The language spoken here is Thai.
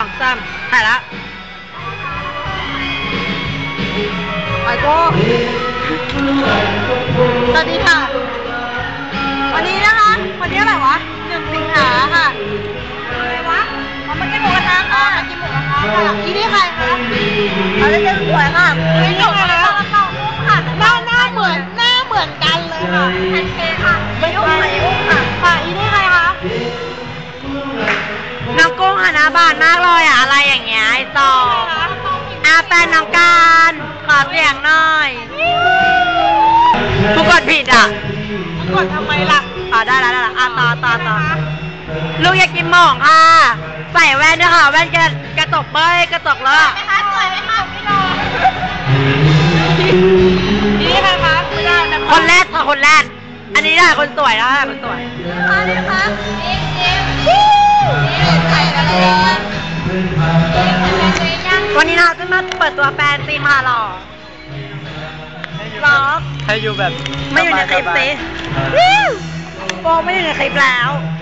สองสามถ่ายละไปโก้สวัสดีค่ะ วันนี้นะคะ วันนี้อะไรวะหนึ่งสิงหาค่ะอะไรวะอ๋อมากินหมูกระทะค่ะมากินหมูกระทะค่ะที่นี่ใครคะอะไรเป็นสวยค่ะที่นี่ใครคะค่ะหน้าหน้าเหมือนหน้าเหมือนกันเลยค่ะแพนเค้กค่ะไม่อุ้มไม่อุ้มค่ะค่ะอีนี่ใครคะน้องกุ้งค่ะหน้าบานมากเลย นน้องการ ขอเสียงหน่อยผู้กดผิดอะกดทำไมล่ะอ๋อได้แล้วได้แล้วอะต่อต่อต่อลูกอยากกินหม่องค่ะ ใส่แว่นด้วยค่ะ แว่นกระกระตกเบ้ยกระตกเลอะไหมคะสวยไหมคะพี่รอนี่ใครคะไม่ได้นะคนแรกค่ะคนแรก อันนี้ได้คนสวยแล้วค่ะคนสวยคะ เราจะมาเปิดตัวแฟนซีมาหรอหรอให้อยู่แบบไม่อยู่ในคลิปสิโฟไม่อยู่ในคลิปแล้วส